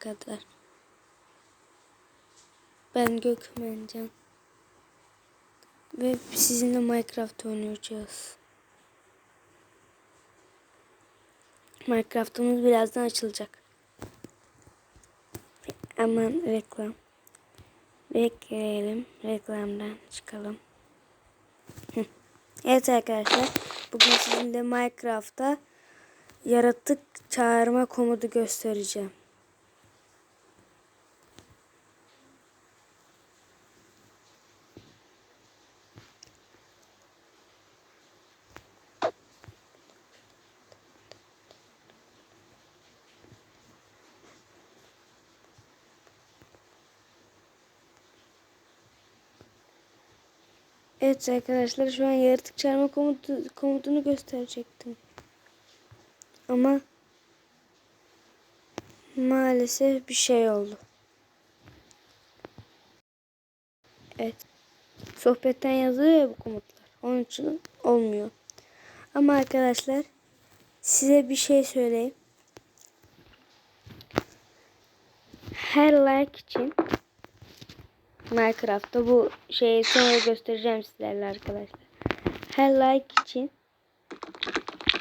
kadar. Ben Gökmencan. Ve sizinle Minecraft oynayacağız. Minecraft'ımız birazdan açılacak. Aman reklam. Bekleyelim. Reklamdan çıkalım. Evet arkadaşlar. Bugün sizinle Minecraft'ta yaratık çağırma komutu göstereceğim. Evet arkadaşlar şu an yaratık çağırma komutu, komutunu gösterecektim. Ama maalesef bir şey oldu. Evet. Sohbetten yazılıyor ya bu komutlar. Onun için olmuyor. Ama arkadaşlar size bir şey söyleyeyim. Her like için Minecraft'ta bu şeyi sonra göstereceğim sizlerle arkadaşlar. Her like için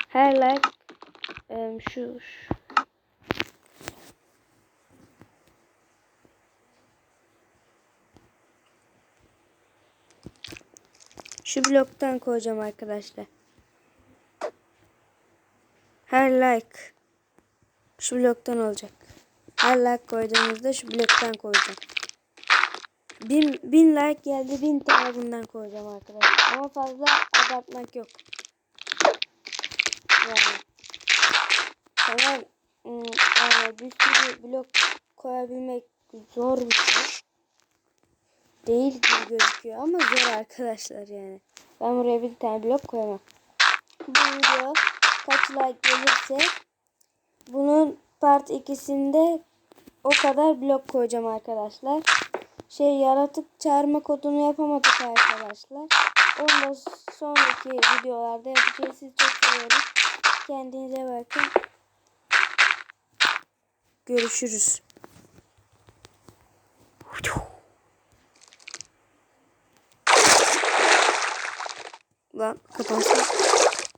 her like em, şu, şu şu bloktan koyacağım arkadaşlar. Her like şu bloktan olacak. Her like koyduğumuzda şu bloktan koyacağım. Bin, bin like geldi. Bin tane bundan koyacağım arkadaşlar. Ama fazla abartmak yok. Yani. Tamam. ım, Yani bir sürü blok koyabilmek zor bir şey. Değil gibi gözüküyor ama zor arkadaşlar yani. Ben buraya bir tane blok koyamam. Bu video kaç like gelirse bunun part 2'sinde o kadar blok koyacağım arkadaşlar şey yaratık çağırma kodunu yapamadık arkadaşlar. Onu da sonraki videolarda yapacağız. Sizi çok seviyorum. Kendinize bakın. Görüşürüz. Lan kapansın.